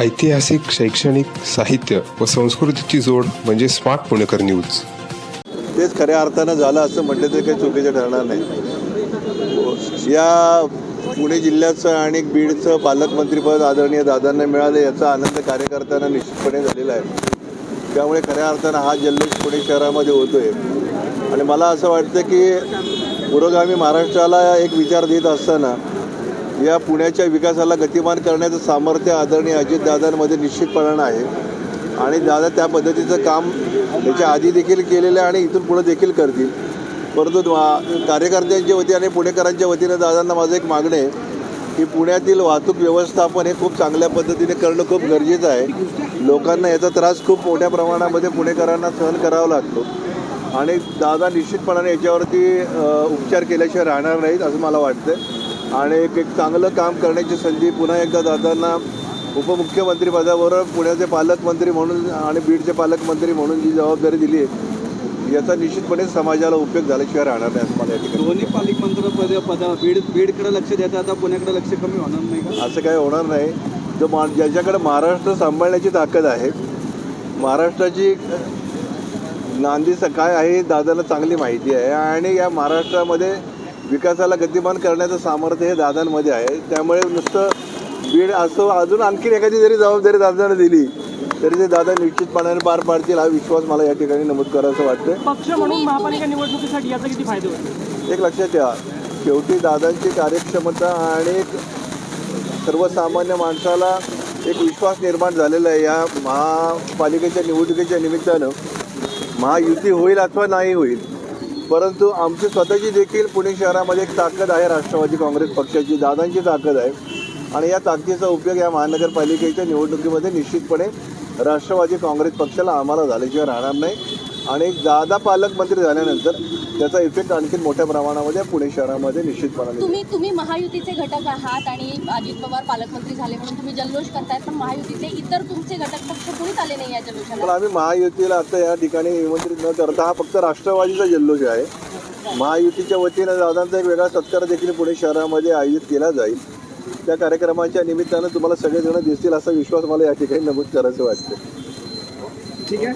ऐतिहासिक शैक्षणिक साहित्य व संस्कृतीची जोड म्हणजे स्मार्ट पुणेकर न्यूज. तेच खऱ्या अर्थानं झालं असं म्हटलं तरी काही चुकीचं ठरणार नाही. या पुणे जिल्ह्याचं आणि बीडचं पालकमंत्रीपद आदरणीय दादांना मिळालं याचा आनंद कार्यकर्त्यांना निश्चितपणे झालेला आहे. त्यामुळे खऱ्या अर्थानं हा जल्लोष पुणे शहरामध्ये होतोय. आणि मला असं वाटतं की पुरोगामी महाराष्ट्राला एक विचार देत असताना या पुण्याच्या विकासाला गतिमान करण्याचं सामर्थ्य आदरणीय अजितदादांमध्ये निश्चितपणानं आहे. आणि दादा त्या पद्धतीचं काम त्याच्या आधी देखील केलेलं आहे आणि इथून पुढे देखील करतील. परंतु कार्यकर्त्यांच्या वतीने आणि पुणेकरांच्या वतीनं दादांना माझं एक मागणं आहे की पुण्यातील वाहतूक व्यवस्थापन हे खूप चांगल्या पद्धतीने करणं खूप गरजेचं आहे. लोकांना याचा त्रास खूप मोठ्या प्रमाणामध्ये पुणेकरांना सहन करावा लागतो. आणि दादा निश्चितपणाने याच्यावरती उपचार केल्याशिवाय राहणार नाहीत असं मला वाटतं आणि एक एक चांगलं काम करण्याची संधी पुन्हा एकदा दादांना उपमुख्यमंत्रीपदावर पुण्याचे पालकमंत्री म्हणून आणि बीडचे पालकमंत्री म्हणून जी जबाबदारी दिली आहे याचा निश्चितपणे समाजाला उपयोग झाल्याशिवाय राहणार नाही असं मला या ठिकाणी दोन्ही पालकमंत्री पद पद बीड बीडकडे लक्ष देतात आता पुण्याकडे लक्ष कमी होणार नाही का? असं काही होणार नाही. जो मा ज्याच्याकडे महाराष्ट्र सांभाळण्याची ताकद आहे महाराष्ट्राची नांदी काय आहे दादाला चांगली माहिती आहे. आणि या महाराष्ट्रामध्ये विकासाला गतिमान करण्याचं सामर्थ्य हे दादांमध्ये आहे. त्यामुळे नुसतं बीड असं अजून आणखीन एखादी जरी जबाबदारी दादाने दिली तरी ते दादा निश्चितपणाने पार पाडतील हा विश्वास मला या ठिकाणी नमूद करायचं वाटतं पक्ष म्हणून महापालिका निवडणुकीसाठी याचा किती फायदा एक लक्षात ठेवा शेवटी दादांची कार्यक्षमता आणि एक सर्वसामान्य माणसाला एक विश्वास निर्माण झालेला आहे. या महापालिकेच्या निवडणुकीच्या निमित्तानं महायुती होईल अथवा नाही होईल परंतु आमची स्वतःची देखील पुणे शहरामध्ये एक ताकद आहे राष्ट्रवादी काँग्रेस पक्षाची दादांची ताकद आहे. आणि या ताकदीचा उपयोग या महानगरपालिकेच्या निवडणुकीमध्ये निश्चितपणे राष्ट्रवादी काँग्रेस पक्षाला आम्हाला झाल्याशिवाय राहणार नाही. आणि दादा पालकमंत्री झाल्यानंतर त्याचा इफेक्ट आणखी मोठ्या प्रमाणामध्ये पुणे शहरामध्ये निश्चितपणाने. तुम्ही तुम्ही महायुतीचे घटक आहात आणि अजित पवार पालकमंत्री झाले म्हणून तुम्ही जल्लोष करताय पण महायुतीचे इतर तुमचे घटक पक्ष कोणीच आले नाही या पण जल्लोषाला आम्ही महायुतीला आता या ठिकाणी निमंत्रित न करता हा फक्त राष्ट्रवादीचा जल्लोष आहे. महायुतीच्या वतीनं दादांचा एक वेगळा सत्कार देखील पुणे शहरामध्ये आयोजित केला जाईल. त्या कार्यक्रमाच्या निमित्तानं तुम्हाला सगळेजण दिसतील असा विश्वास मला या ठिकाणी नमूद करायचं वाटतं ठीक आहे.